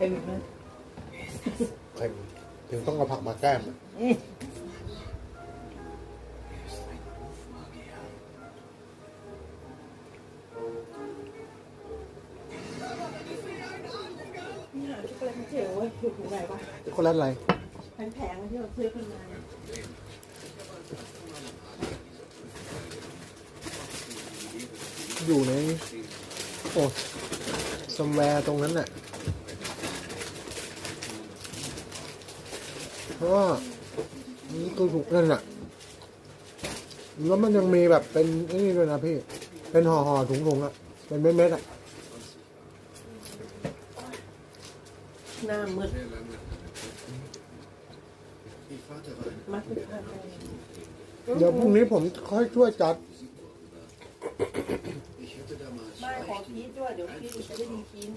เห็นไหมเค็มถึงต้องเอาผักมาแก้มนี่หาช็อกโกแลตไม่เจอเว้ยอยู่ถุงไหนวะคนละอะไรแพงๆที่เราซื้อกันมาอยู่ในโอ้ซัมแวร์ตรงนั้นน่ะ เพราะว่านี่คือถูกนั่นน่ะแล้วมันยังมีแบบเป็นไอ้นี่ด้วยนะพี่ เป็นห่อห่อๆถุงๆอะเป็นเม็ดๆอะหน้ามืดมัดเป็นพันเลยเดี๋ยวพรุ่งนี้ผมค่อยช่วยจัดไม่ขอพีชด้วย เดี๋ยวพีชจะได้มีกิน